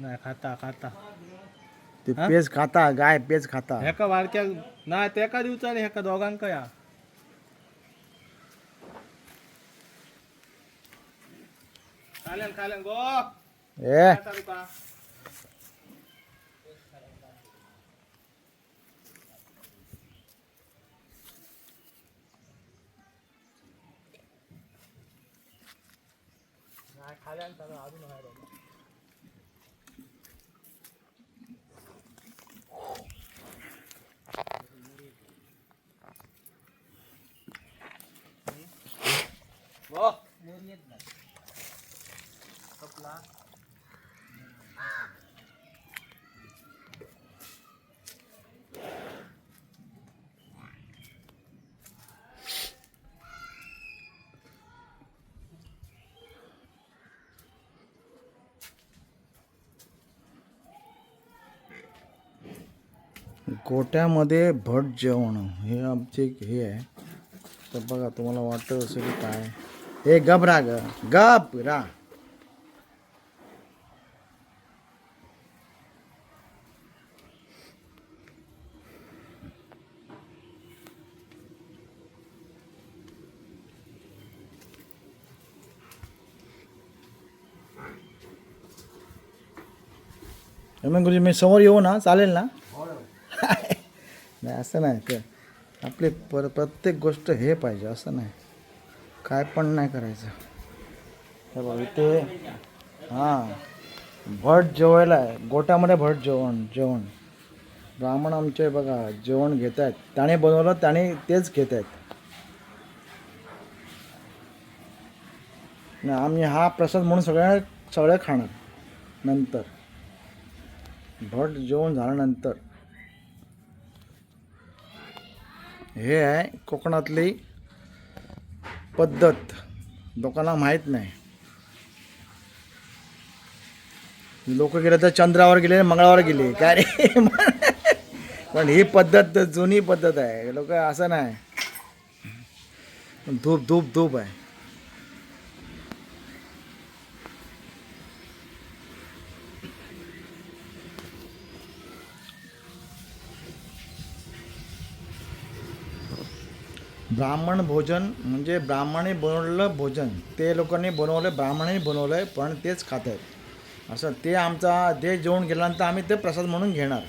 नाही खाता खाता. ते हा? पेज खाता गाय पेज खाता. ह्याका वारक्या नाही ते एका दिवसाने ह्याका दोघांका या. खाल्यान खाल्यान गो. ए. तुका नाही खाल्यान चालू अजून कपला गोट्यामध्ये भट जेवण हे आमचे हे आहे. तर बघा तुम्हाला वाटत असेल की काय? हे गबरा ग गप गुरुजी मी समोर येऊ ना? चालेल ना? नाही असं नाही. ते आपली पर प्रत्येक गोष्ट हे पाहिजे असं नाही. काय पण नाही करायचं. हे बघ इथे हां भट जेवायला आहे. गोट्यामध्ये भट जेवण जेवण. ब्राह्मण आमचे बघा जेवण घेत आहेत. त्याने बनवलं त्याने तेच घेत आहेत. नाही आम्ही हा प्रसाद म्हणून सगळ्या सगळ्या खाणार. नंतर. भट जेवण झाल्यानंतर. हे आहे कोकणातली पद्धत. लोकांना माहीत नाही. लोक गेले तर चंद्रावर गेले मंगळावर गेले. काय रे? पण ही पद्धत जुनी पद्धत आहे. लोक असं नाही. धूप धूप धूप आहे. ब्राह्मण भोजन म्हणजे ब्राह्मणे बनवलेलं भोजन. ते लोकांनी बनवलं ब्राह्मणांनी बनवलं आहे पण तेच खात आहेत असं ते आमचा ते जेवण गेल्यानंतर आम्ही ते प्रसाद म्हणून घेणार.